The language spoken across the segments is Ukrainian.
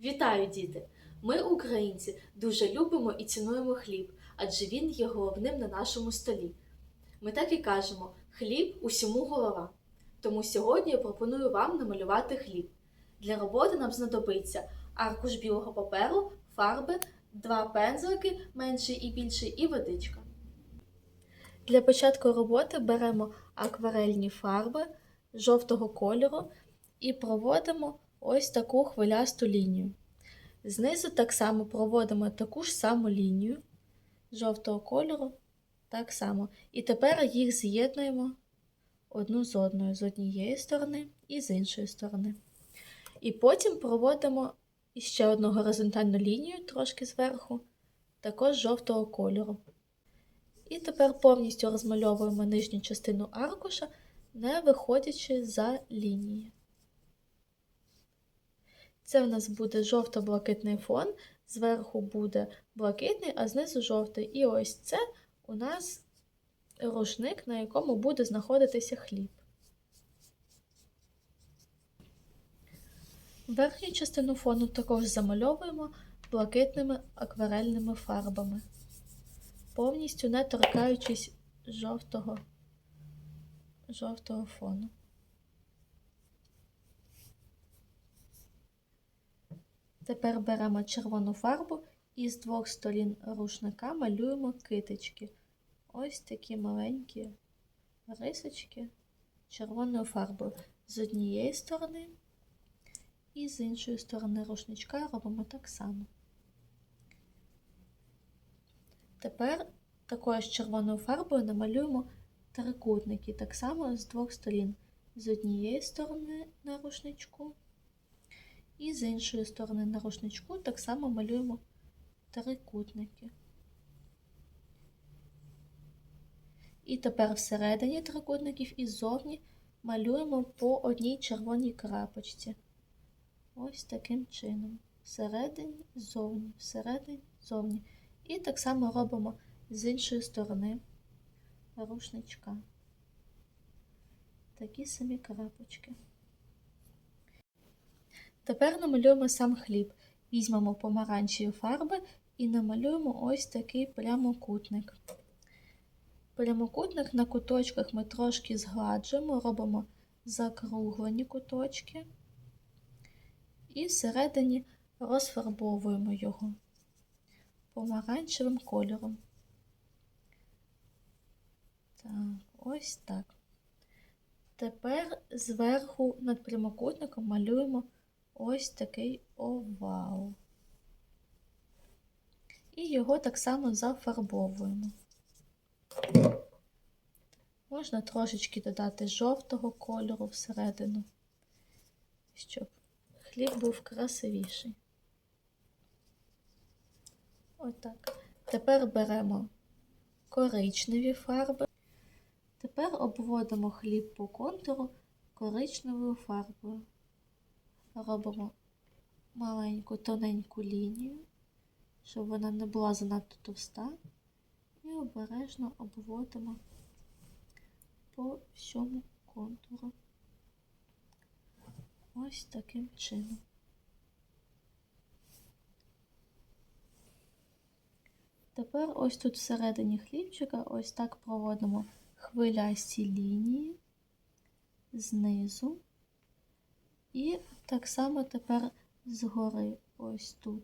Вітаю, діти! Ми, українці, дуже любимо і цінуємо хліб, адже він є головним на нашому столі. Ми так і кажемо: хліб усьому голова. Тому сьогодні я пропоную вам намалювати хліб. Для роботи нам знадобиться аркуш білого паперу, фарби, два пензлики, менший і більший, і водичка. Для початку роботи беремо акварельні фарби жовтого кольору і проводимо ось таку хвилясту лінію. Знизу так само проводимо таку ж саму лінію жовтого кольору, так само. І тепер їх з'єднуємо одну з одною з однієї сторони і з іншої сторони. І потім проводимо ще одну горизонтальну лінію трошки зверху, також жовтого кольору. І тепер повністю розмальовуємо нижню частину аркуша, не виходячи за лінії. Це в нас буде жовто-блакитний фон, зверху буде блакитний, а знизу жовтий. І ось це у нас рушник, на якому буде знаходитися хліб. Верхню частину фону також замальовуємо блакитними акварельними фарбами, повністю не торкаючись жовтого, жовтого фону. Тепер беремо червону фарбу і з двох сторін рушника малюємо китички. Ось такі маленькі рисочки червоною фарбою. З однієї сторони і з іншої сторони рушничка робимо так само. Тепер такою ж червоною фарбою намалюємо трикутники, так само з двох сторін. З однієї сторони на рушничку. І з іншої сторони на рушничку так само малюємо трикутники. І тепер всередині трикутників і ззовні малюємо по одній червоній крапочці. Ось таким чином. Всередині, ззовні, всередині, ззовні. І так само робимо з іншої сторони рушничка. Такі самі крапочки. Тепер намалюємо сам хліб. Візьмемо помаранчеві фарби і намалюємо ось такий прямокутник. Прямокутник на куточках ми трошки згладжуємо, робимо закруглені куточки і всередині розфарбовуємо його помаранчевим кольором. Так, ось так. Тепер зверху над прямокутником малюємо ось такий овал. І його так само зафарбовуємо. Можна трошечки додати жовтого кольору всередину, щоб хліб був красивіший. Отак. Тепер беремо коричневі фарби. Тепер обводимо хліб по контуру коричневою фарбою робимо маленьку тоненьку лінію, щоб вона не була занадто товста, і обережно обводимо по всьому контуру. Ось таким чином. Тепер ось тут всередині хлібчика ось так проводимо хвилясті лінії знизу. І так само тепер згори ось тут.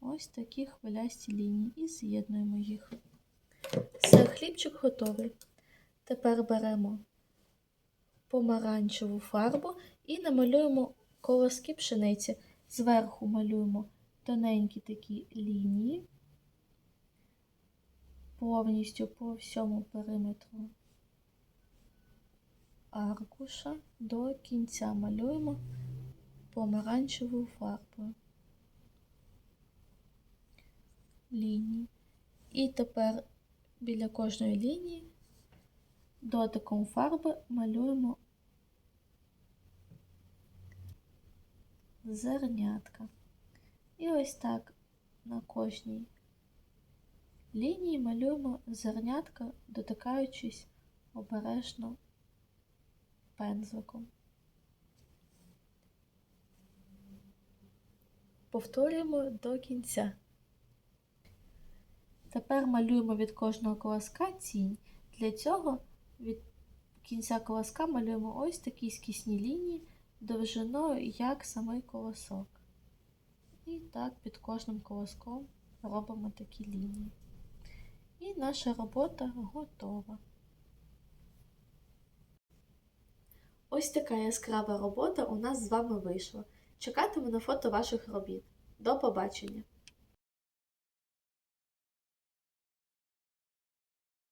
Ось такі хвилясті лінії і з'єднуємо їх. Все, хлібчик готовий. Тепер беремо помаранчеву фарбу і намалюємо колоски пшениці. Зверху малюємо тоненькі такі лінії, повністю по всьому периметру аркуша до кінця малюємо помаранчевою фарбою лінії. І тепер біля кожної лінії дотиком фарби малюємо зернятка. І ось так на кожній лінії малюємо зернятка, дотикаючись обережно пензликом. повторюємо до кінця. Тепер малюємо від кожного колоска тінь. Для цього від кінця колоска малюємо ось такі скісні лінії довжиною, як самий колосок. І так під кожним колоском робимо такі лінії. І наша робота готова. Ось така яскрава робота у нас з вами вийшла. Чекатиму на фото ваших робіт. До побачення!